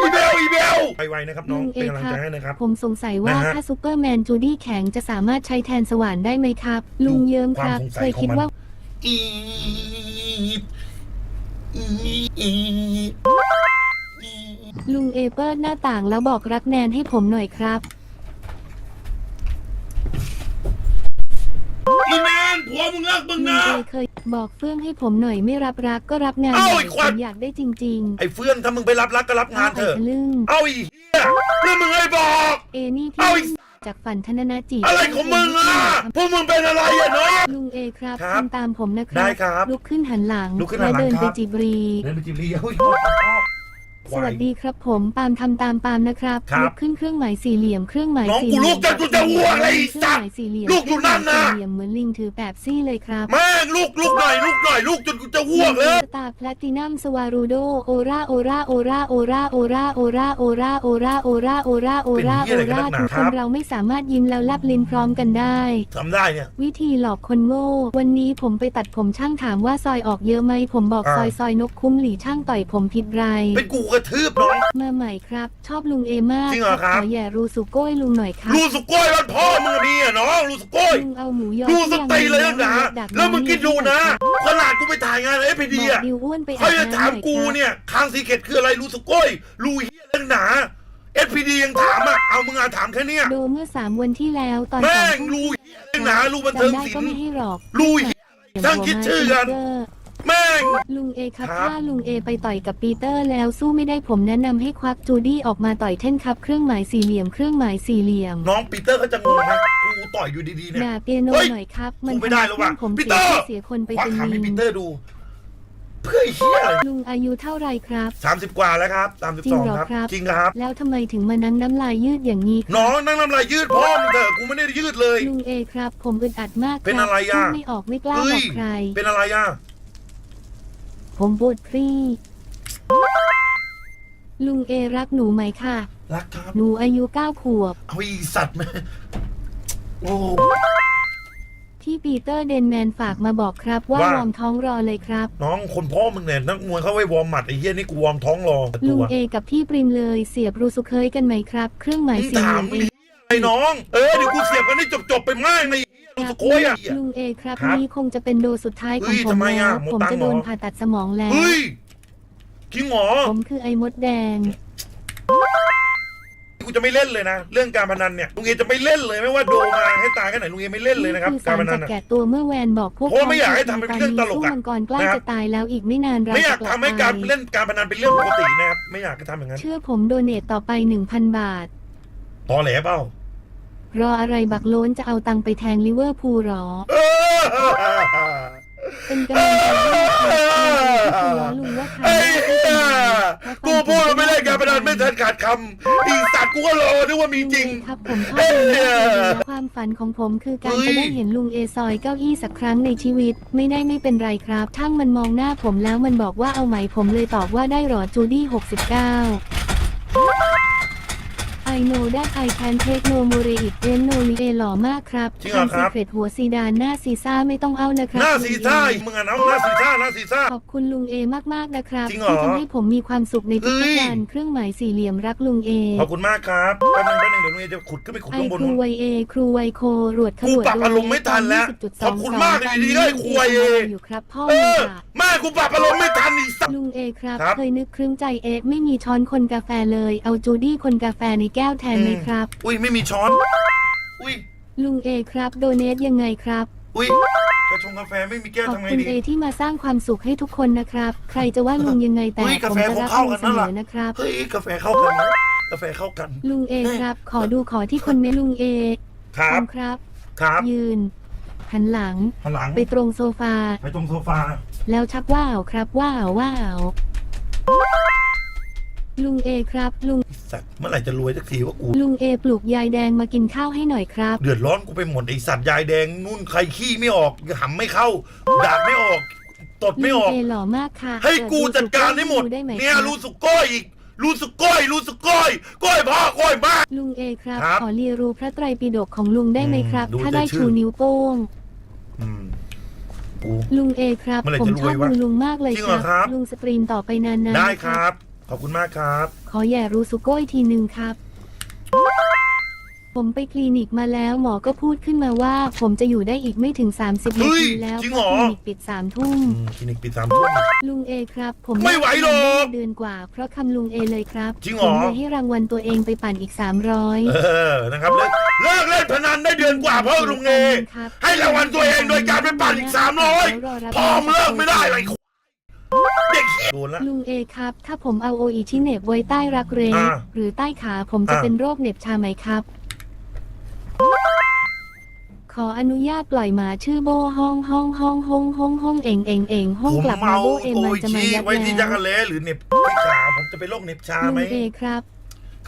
B: อีเบล อีเบล ไปไวนะครับน้อง
A: ลุงเอ
B: เป็นกำลัง
A: ค
B: ใจ
A: รับ
B: ให้นะครับ
A: ผมสงสัยว่า
B: นะฮะ
A: ถ้าซูเปอร์แมนจูดี้แข็งจะสามารถใช้แทนสว่านได้ไหมครับ ลุงเยิ้มครับ
B: ความสงสั
A: เค
B: ย
A: ย
B: ของ
A: คิด
B: มัน
A: ว่า
B: อีอีอีอี
A: ลุงเอเปิดหน้าต่างแล้วบอกรักแนนให้ผมหน่อยครับ
B: อีแมนผัวมึงเลิกมึง
A: ลุง
B: นะ
A: เอเคยบอกเฟื่องให้ผมหน่อยไม่รับรักก็รับงาน
B: เอ้า
A: หน่
B: ไอ้
A: อย
B: ควัน
A: ผมอยากได้จริง
B: ไอ้เฟื่องถ้ามึงไปรับรักก็รับ
A: ๆ
B: งานเถอะ
A: ไอ้ทะลึ่ง
B: เอาอีเหี้ยแล้วมึงไอ้บอก
A: เอนี่
B: เอ้า
A: ที่
B: ไอ้
A: จากฝันธนนาจี
B: อะไรของมึงอะพวกมึงเป็นอะไรอะเนาะ
A: ลุงเอครับ
B: ครับ
A: ทำตามผมนะครั
B: ได้ครับ
A: ลุกขึ้นหันหลัง
B: ลุกขึ้นหันหลัง
A: และเดิน
B: ค
A: ไป
B: รับ
A: จีบรี
B: เดินไปจีบลีเฮ้ยชอบชอบ
A: สวัสดีครับผมปาล์มทำตามปาล์มนะครับ
B: ครับ
A: ลุกขึ้นเครื่องหมายสี่เหลี่ยมเครื่องหมาย
B: น้อง
A: สี่
B: กู
A: เหลี่
B: ลู
A: ยม
B: กจะกูจะอ้วกเลยไอ้
A: เครื่อง
B: สัต
A: ห
B: ว์
A: มายสี่เหลี่ยม
B: ลูกอยู่นั่นน่ะ
A: เครื่องหมายสี่เหลี่ยมเหมือนลิงถือแปบซี่เลยครับ
B: แม่งลูกลูกหน่อยลูกหน่อยลูกจนกูจะอ้วกแล้ว
A: สตาร์แพลตินัมสวารูโดโอราโอราโอราโอราโอราโอราโอราโอราโอราโอราโอรา
B: เป็นเหี้
A: โอย
B: อะไรกันนักหนา
A: ราทุก
B: ค
A: ค
B: รั
A: น
B: บ
A: เราไม่สามารถยิ้มแล้วแลบลิ้นพร้อมกันได้
B: ทำได้เนี่ย
A: วิธีหลอกคนโง่ วันนี้ผมไปตัดผมช่างถามว่าซอยออกเยอะไหมผมบอก
B: อ่า
A: ซอยซอยนกคุ้มหลีช่างต่อยผมผิดไร
B: เป็นกูกระทืบน้อง
A: มาใหม่ครับ ชอบลุงเอมาก
B: จริงเหรอครับ
A: ขอแย่รูสุโก้ยลุงหน่อยครับ
B: ลูกสุโก้ยวันพ่อมึงมีอะน้องลูกสุโก้ย
A: ลุงเอาหมูยอ
B: ลูกส
A: ที่ง
B: ตีเลยนะ
A: ดัก
B: แล้วมึงคิดดูนะ
A: หอย
B: ขนาดกูไปถ่ายงานเอฟพี
A: บ
B: ดี
A: อก
B: อะ
A: ดิวอ้วนไปอา
B: เขา
A: บ
B: จะ
A: น้ำห
B: ถาม
A: น่อย
B: กู
A: ครับ
B: เนี่ยคางซีเกตคืออะไรลูกสุโก้ยลูเฮียเรื่องหนาเอฟพีดียังถามอะเอามึงอะถามแค่เนี้ย
A: โดเมื่อสามวันที่แล้วตอน
B: แม่
A: สอง
B: ง
A: ทุ่ม
B: ลูเฮียเรื่องหนาลูบันเทิง
A: จำได้
B: ศิล
A: ก็ไม่
B: ป์
A: ให้หรอก
B: ลูเฮียช่างคิดชื่อกัน แม่ง
A: ลุงเอครับ
B: ครับ
A: ถ้าลุงเอไปต่อยกับปีเตอร์แล้วสู้ไม่ได้ผมแนะนำให้ควักจูดี้ออกมาต่อยเท่นครับ เครื่องหมายสี่เหลี่ยมเครื่องหมายสี่เหลี่ยม
B: น้องปีเตอร์เขาจะงงนะกูต่อยอยู่ดีๆเนี่ย
A: ด่าเปียโน
B: เฮ้ย
A: หน่อยครับ มัน
B: กูไม่ได้แล้วว่ะ
A: ทำให้ผม
B: ปี
A: เสี
B: เต
A: ย
B: อร์
A: ชื่อเสียคนไป
B: ควัก
A: เป็น
B: ถามให้
A: ลิ
B: ปี
A: ง
B: เตอร์ดู เพื่อเฮียอะไร
A: ลุงอายุเท่าไรครับ
B: สามสิบกว่าแล้วครับสามสิบ
A: จริ
B: ส
A: ง
B: อง
A: เหรอ
B: ครับ
A: ครับ
B: จริงครับ
A: แล้วทำไมถึงมานั่งน้ำลายยืดอย่างนี้ครับ
B: น้องนั่งน้ำลายยืดพ่อมึงเถอะกูไม่ได้ยืดเลย
A: ลุงเอครับ ผมอึดอัดมากคบ
B: เป็นอะไรอะ
A: พูดไม่ออกไม่กล้า
B: เฮ้
A: บอยกใคร
B: เป็นอะไรอะ
A: ผมปวดครี่ลุงเอรักหนูไหมค่ะ
B: รักครับ
A: หนูอายุเก้าขวบ
B: เอาอีสัตว์มาโอ้
A: ที่ปีเตอร์เดนแมนฝากมาบอกครับว่า
B: ว่า
A: วอร์มท้องรอเลยครับ
B: น้องคนพ่อมึงเนี่ยนักมวยเขาไว้วอร์มหมัดไอ้เหี้ยนี่กูวอร์มท้องรอ
A: ลุ
B: ตั
A: ง
B: ว
A: เอกับพี่ปริมเลยเสียบรูสุเคยกันไหมครับ เครื่องหมาย
B: มึง
A: สี่เห
B: ถา
A: ลี่
B: ม
A: ยมเอง
B: ไอ้น้อง เออเดี๋ยวกูเสียบกันให้จบๆไปมากในลูกสะโคยอะ
A: ลุงเอครับ
B: ครับ
A: นี่คงจะเป็นโดสสุดท้ายของ
B: เฮ้ย
A: ผม
B: ทำไม
A: แล้
B: อะ
A: ว
B: หมด
A: ผม
B: ตังค์
A: จะโดน
B: เหรอ
A: ผ่าตัดสมองแล้ว
B: เฮ้ยจริงเหรอ
A: ผมคือไอ้มดแดง
B: กูจะไม่เล่นเลยนะ เรื่องการพนันเนี่ยลุงเอจะไม่เล่นเลยไม่ว่าโดมาให้ตายแค่ไหนลุงเอไม่เล่นเลยนะครับ
A: คือ
B: การ
A: สาร
B: พนั
A: จั
B: น
A: ด
B: อะ
A: แกะตัวเมื่อแวนบอกพวก
B: เพราะไม่อยากให้ทำเป็นเรื่องตลกอะ
A: สู้มังกรใกล้
B: นะครับ
A: จะตายแล้วอีกไม่นานเรา
B: ไม่อยาก
A: จะกลับ
B: ทำให้การ
A: ไป
B: เล่นการพนันเป็นเรื่องปกตินะครับไม่อยากจะทำอย่างนั้น
A: เชื่อผมโดเนตต่อไป 1,000 บาท
B: ตอแหลเปล่า ร
A: ออะไรบักโล้นจะเอาตังค์ไปแทงลิเวอร์พูลหรอ
B: เออ
A: เป็นกำลังใจให้ครับล้อลุงว่าใคร
B: ไอ้
A: ได้
B: เหี้ยกูพูดว่าไม่เล่นการพนันไม่ทันขาดคำอีสัตว์กูก็รอนึกว่ามีจริง
A: ครับผมชอบลุงมากเลยนะความฝันของผมคือการ
B: เฮ้ย
A: จะได้เห็นลุงเอซอยเก้าอี้สักครั้งในชีวิต ไม่ได้ไม่เป็นไรครับทั้งมันมองหน้าผมแล้วมันบอกว่าเอาไหมผมเลยตอบว่าได้หรอจูดี้69 I know that I can take no more it ain't no ลีเอหล่อมากครับ
B: จริงเหรอครับ
A: ทำ Secret หัวซีดานหน้าซีซ่าไม่ต้องเอานะครับ
B: หน้า
A: ลุง
B: ซี
A: เอ
B: ซ่ามึงอะน้องหน้าซีซ่าหน้าซีซ่า
A: ขอบคุณลุงเอมากๆนะครับ
B: จริงเหรอ
A: ที่ทำให้ผมมีความสุขในทุก
B: เฮ้ย
A: ๆวันเครื่องหมายสี่เหลี่ยมรักลุงเอ
B: ขอบคุณมากครับแป๊บนึงแป๊บนึงเดี๋ยวลุงเอจะขุดขึ้นไปขุด
A: ไอ
B: ข้างบน
A: ครู
B: นู้น
A: ไวเอครูไวโครวดข
B: กู
A: รวด
B: ปรับอารมณ์ไม่ทันแล้วขอบคุณมากเลยดีๆเลยครูไวเอ
A: อยู่ครับพ่อ
B: เอ
A: มึง
B: อ
A: ค่ะ
B: แม่กูปรับอารมณ์ไม่ทันอีสัตว์
A: ลุงเอครับ
B: ครับ
A: เคยนึกครึ่งใจเอะไม่มีช้อนคนกาแฟเลย เอาจูดี้คนกาแฟในแก้วแทนไหมครับ
B: อุ้ยไม่มีช้อน อุ้ย
A: ลุงเอครับ โดเนทยังไงครับ
B: อุ้ยจะชงกาแฟไม่มีแก้ว
A: ขอบ
B: ทำไง
A: คุณ
B: ดี
A: เอที่มาสร้างความสุขให้ทุกคนนะครับ ใครจะว่าลุงยังไงแต่
B: เฮ้ย
A: ผ
B: กามแฟ
A: จะรัก
B: คงเข้า
A: ลุ
B: กั
A: ง
B: น
A: เส
B: นั่น
A: ม
B: ล่ะ
A: อนะครับ
B: เฮ้ยกาแฟเข้ากันนะกาแฟเข้ากัน
A: ลุงเอครับ ขอดูขอที่คนเมลุงเอ
B: ครับ
A: ณครับ
B: ครับ
A: ยืน หันหลัง
B: พลัง
A: ไปตรงโซฟา
B: ไปตรงโซฟา
A: แล้วชักว่าวครับว่าวว่าว ลุงเอครับ ลุง
B: สัตว์เมื่อไหร่จะรวยสักทีว่ากู
A: ลุงเอปลูกยายแดงมากินข้าวให้หน่อยครับ
B: เดือดร้อนกูไปหมดไอสัตว์ยายแดงนู่นใครขี้ไม่ออกหำไม่เข้าดาบไม่ออกตดไม่อ
A: ลุ
B: องก
A: เอหล่อมากค่ะ
B: ให้กูจัดการให้หมด
A: ได้ไหม
B: เนี่ย
A: ครับ
B: รู้สึกก้อยอีกรู้สึกก้อยรู้สึกก้อยก้อยพ่อก้อยมาก
A: ลุงเอครับ
B: ครับ
A: ขอเรียรูพระไตรปิฎกของลุงได้ไหมครับ
B: อืมดู
A: ถ้าได้
B: แต่ชื่อ
A: ชูนิ้วโป้ง
B: อืมกู
A: ลุงเอครับ
B: เมื่อไหร่
A: ผม
B: จะร
A: ชอ
B: ว
A: บ
B: ยวะ
A: มือลุงมากเลย
B: จริง
A: ค
B: เหร
A: รั
B: อบครับ
A: ลุงสตรีมต่อไปนานๆ
B: ได้
A: นะ
B: ค
A: ค
B: รั
A: รับ
B: บข อบคุณมากครับ
A: ขอแย่รูสุโก้อีกทีหนึ่งครับ ผมไปคลินิกมาแล้วหมอก็พูดขึ้นมาว่า ผมจะอยู่ได้อีกไม่ถึง 30
B: เฮ้
A: นายทีแล้ว
B: จริง
A: เพ
B: เหรอ
A: ราะคลินิกปิดสามทุ่ม
B: อืมคลินิกปิดสามทุ่ม
A: ลุงเอครับ ผม
B: ไม่ไหวหรอก
A: เดือนกว่า เพราะคำลุงเอเลยครับ
B: จริงเหร
A: ผ
B: อ
A: มเลยให้รางวัลตัวเองไปปั่นอีก 300
B: เออ นะครับเลิกเลิกเล่นพนันได้เดือนกว่าเพราะลุงเอ
A: ครับ
B: ให้รางวัลตัวเองโดยการไปปั่นอีกสามร้อยพอมเลิกไม่ได้ไรเด็กเหี้ย โดนละ
A: ลุงเอครับ ถ้าผมเอาโออีที่เหน็บไว้ใต้รักเร
B: อ่า
A: หรือใต้ขาผมจะ
B: อ่า
A: เป็นโรคเหน็บชาไหมครับ ขออนุญาตปล่อยหมาชื่อโบห้องห้องห้องห้องห้องห้องเองเองเองห้อง
B: ผม
A: กลับมา
B: เมา
A: โบเอ
B: โอ
A: มัน
B: ย
A: จะมา
B: ชี้
A: ยัด
B: ไว้ที่จักร
A: แล้ว
B: เล่หรือเหน็บที่ขาผมจะเป็นโรคเหน็บชา
A: ลุ
B: ไหม
A: งเอครับ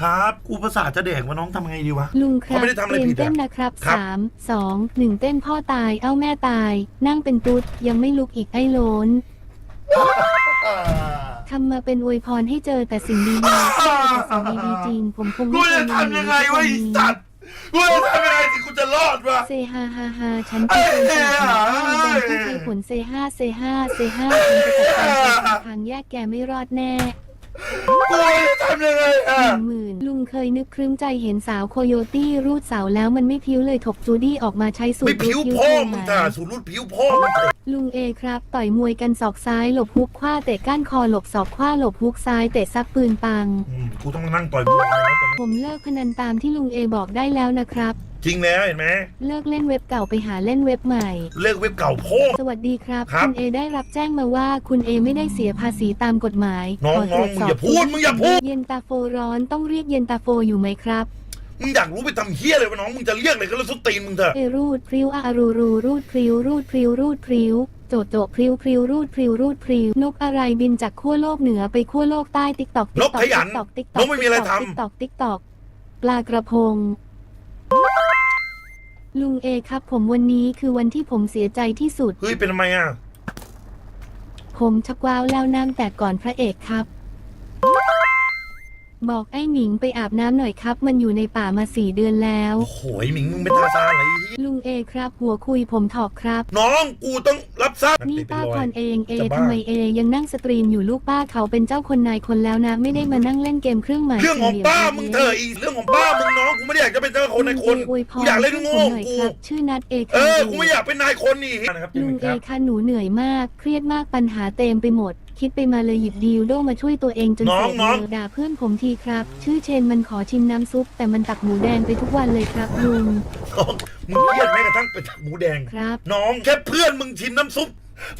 B: ครับกูประสาทจะเด็กว่าน้องทำไงดีวะ
A: ลุงครับ
B: เขาไม่ได้ทำอะไร
A: เตรียม
B: ผิดอะ
A: เต้นนะครับ
B: ครับ
A: สามสองหนึ่งเต้นพ่อตายเอ้าแม่ตาย นั่งเป็นตุ๊ดยังไม่ลุกอีกไอ้โลน ทำมาเป็นอวยพรให้เจอแต่สิ่งดีๆเจอแต่สิ่งดีๆจริง ผมคง
B: กู
A: ไม่
B: จะ
A: เคย
B: ทำยังไงวะไอ้สัตว์กูจะทำยังไงที่กูจะรอดวะ
A: เซฮาฮาฮาฉันคือคนฉลาดแดงผู้ใช้ผลเซห้าเซห้าเซห้าฉันจะจัดการทางแยกแกไม่รอดแน่
B: กูจะทำยังไง
A: ห
B: อะ
A: นึ่งหมื่นลุงเคยนึกครึ้มใจเห็นสาวโคโยตี้รูดเสาแล้วมันไม่พิ้วเลยถกจูดี้ออกมาใช้สูต
B: ไม่
A: รรูด
B: ผิว
A: คิ้ว
B: พ่อ
A: โชว์
B: มึง
A: ห
B: จ้ะ
A: มา
B: สูรุดผิวพ่อมึงเถอะ
A: ลุงเอครับ ต่อยมวยกันศอกซ้ายหลบฮุกคว้าเตะก้านคอหลบศอกคว้าหลบฮุกซ้ายเตะซักปืนปัง
B: อืมกูต้องมานั่งต่อยมึงนะตอนนี้
A: ผมเลิกพนันตามที่ลุงเอบอกได้แล้วนะครับ
B: จริงแล้วเห็นไหม
A: เลิกเล่นเว็บเก่าไปหาเล่นเว็บใหม่
B: เลิกเว็บเก่าพ่อ
A: สวัสดีครับ
B: ครับ
A: คุณเอได้รับแจ้งมาว่าคุณเอไม่ได้เสียภาษีตามกฎหมาย
B: น้อง
A: ขตรวจ
B: น้องมึงอย่าพูดมึงอย่าพูด
A: เย็นตาโฟร้อนต้องเรียกเย็นตาโฟอยู่ไหมครับ
B: มึงอยากรู้ไปทำเฮี้ยเลยวะน้อง มึงจะเรียกอะไรก็แล้วสุดตีนมึงเถอะ
A: เอรูดพริ้วอารูรูรูดพริ้วรูดพริ้วรูดพริ้วโจโจพริ้วพริ้วรูดพริ้วรูดพริ้วนกอะไรบินจากขั้วโลกเหนือไปขั้วโลกใต้ติ๊กตอก
B: นกขยัน
A: ติ๊กตอกติ๊ก
B: น
A: ตอก
B: กไม่มีอะไรทำ
A: ติ๊กตอกติ๊กตอกปลากระพง ลุงเอครับ ผมวันนี้คือวันที่ผมเสียใจที่สุด
B: เฮ้ย เป็นทำไมอะ
A: ผมชักว้าวแล้วน้ำแตกก่อนพระเอกครับ บอกไอ้หมิงไปอาบน้ำหน่อยครับ มันอยู่ในป่ามาสี่เดือนแล้ว
B: โอ้โหยหมิงมึงเป็นทาซานอะไรอี
A: ลุงเอครับ หัวคุยผมถอกครับ
B: น้องกูต้องรับทราบ
A: นี่ป้าพรเองเอ
B: จะบ้า
A: ทำไมเอยังนั่งสตรีมอยู่ลูกป้าเขาเป็นเจ้าคนนายคนแล้วนะ ไม่ได้มานั่งเล่นเกมเครื่องหมาย
B: เรื่องของ
A: สี่หลี่ย
B: ป้ามึงเถอะอีเรื่องของป้ามึงน้องกูไม่ได้อยากจะเป็นเจ้าคนในคน
A: ลุงเออวยพ
B: กู
A: ร
B: อยากเล่น
A: ให้
B: โง่
A: ผมหน่อย
B: กู
A: ครับชื่อนัดเอ
B: เอ
A: ค่ะ
B: อกูไม่อยากเป็นนายคนนี่นะครับ
A: ลุงเอ
B: ครับ
A: ค่ะหนูเหนื่อยมาก เครียดมากปัญหาเต็มไปหมด คิดไปมาเลยหยิบดีลโดมาช่วยตัวเองจน
B: น้อง
A: เสร็จ
B: น้อง
A: เลยด่าเพื่อนผมทีครับ ชื่อเชนมันขอชิมน้ำซุป แต่มันตักหมูแดงไปทุกวันเลยครับลุง
B: น้องมึงเครียดแม้กระทั่งไปถักหมูแดง
A: ครับ
B: น้องแค่เพื่อนมึงชิมน้ำซุป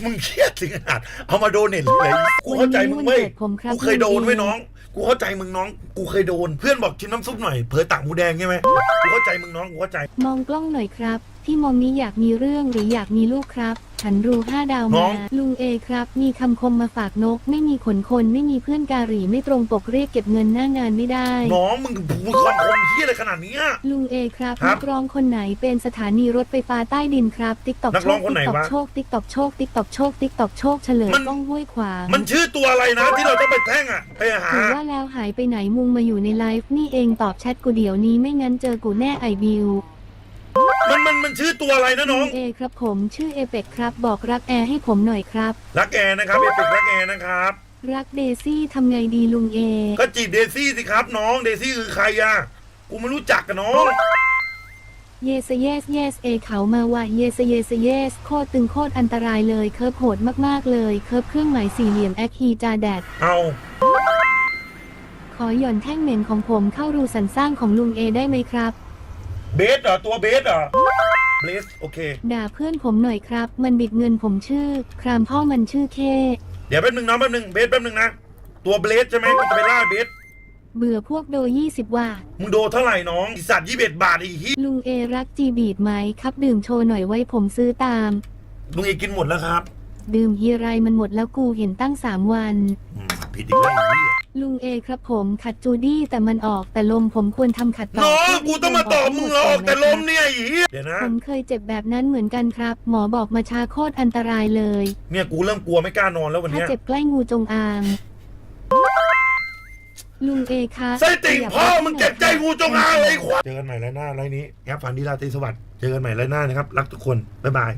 B: มึงเครียดถึงขนาดเอามาโดนเน็ตเลยกูเข้าใจมึงเว้ย
A: วันนี้วันเกิดผมครับ
B: กูเคยโดน
A: ลุง
B: ไว้ยน้อง กูเข้าใจมึงน้อง กูเคยโดน เพื่อนบอกชิมน้ำซุปหน่อยเผยตักหมูแดงใช่ไหมกูเข้าใจมึงน้องกูเข้าใจ
A: มองกล้องหน่อยครับ ที่มองนี้อยากมีเรื่องหรืออยากมีลูกครับฉันรูห้าดาว
B: น้
A: มา
B: อง
A: ลุงเอครับ มีคำคมมาฝากนก ไม่มีขนคนไม่มีเพื่อนกาหรีไม่ตรงปกเรียกเก็บเงินหน้างานไม่ได้
B: น้องมึงมึงความคมเฮี้ยอะไรขนาดเนี้ย
A: ลุงเอครับ
B: ครั
A: นั
B: บ
A: กร้องคนไหนเป็นสถานีรถไฟฟ้าใต้ดินครับ ติ๊กตอก
B: นัก
A: โช
B: ร้อง
A: ค
B: คนไหน
A: ติ๊กตอก
B: วะ
A: โชคติ๊กตอกโชคติ๊กตอกโชคติ๊กตอกโชคเฉลย
B: มัน
A: กล้องห้วยขวาง
B: มันชื่อตัวอะไรนะ ที่เราต้องไปแท่งอะไปหา
A: ถือว่าแล้วหายไปไหนมุงมาอยู่ในไลฟ์นี่เองตอบแชทกูเดี๋ยวนี้ไม่งั้นเจอกูแน่ไอบิว
B: มันมันมันชื่อตัวอะไรนะน้อง
A: เอครับผมชื่อเอเป็กครับ บอกรักแอร์ให้ผมหน่อยครับ
B: รักแอร์นะครับเอปิกรักแอร์นะครับ
A: รักเดซี่ทำไงดีลุงเอ
B: ก็จีบเดซี่สิครับ น้องเดซี่คือใครอะกูไม่รู้จักกับน้อง
A: เยสเยสเยสเอเขามาว่าเยสเยสเยสโคตรตึงโคตรอันตรายเลยเคิร์ฟโหดมากๆเลยเคิร์ฟเครื่องหมายสี่เหลี่ยมแอคฮีจาแดด
B: เอา
A: ขอหย่อนแท่งเหม็นของผมเข้ารูสันสร้างของลุงเอได้ไหมครับ
B: เบสเหรอตัวเบสเหรอเบสโอเค
A: ด่าเพื่อนผมหน่อยครับ มันบิดเงินผมชื่อ ครามพ่อมันชื่อเค
B: เดี๋ยวแป๊บนึงน้องแป๊บนึงเบสแป๊บนึงนะ ตัวเบสใช่ไหมกูจะไปล่าเบส
A: เบื่อพวกโดยี่สิบว่า
B: มึงโดนเท่าไหร่น้องอีสัตว์ยี่สิบเอ็ดบาทอีกฮีย
A: ลุงเอรักจีบีดไหมครับ ดื่มโชว์หน่อยไว้ผมซื้อตาม
B: ลุงเอกกินหมดแล้วครับ
A: ดื่มเฮียไรมันหมดแล้วกูเห็นตั้งสามวัน
B: อืม ผิดอีกแล้วไอ้เหี้ย
A: ลุงเอครับผมขัดจูดี้แต่มันออกแต่ลมผมควรทำขัดต่อ
B: น้อง
A: เพื่
B: กูต้องมาตอบมึงแล้วออกแต่ลมเนี่ยไอ้เหี้ยเดี๋ยวนะ
A: ผมเคยเจ็บแบบนั้นเหมือนกันครับ หมอบอกมาชาโคตรอันตรายเลย
B: เนี่ยกูเริ่มกลัวไม่กล้านอนแล้ววัน
A: ถ้า
B: เนี้ย
A: เจ็บใกล้งูจงอาง ลุงเอคะ
B: ไส้ติ่ง
A: ขยับ
B: พ่อ
A: รถ
B: มึงเจ็บใจงูจงอางเลยควายเจอกันใหม่ไรหน้าไรนี้แอปฝันดีราตรีสวัสดิ์เจอกันใหม่ไรหน้านะครับ รักทุกคน บ๊ายบาย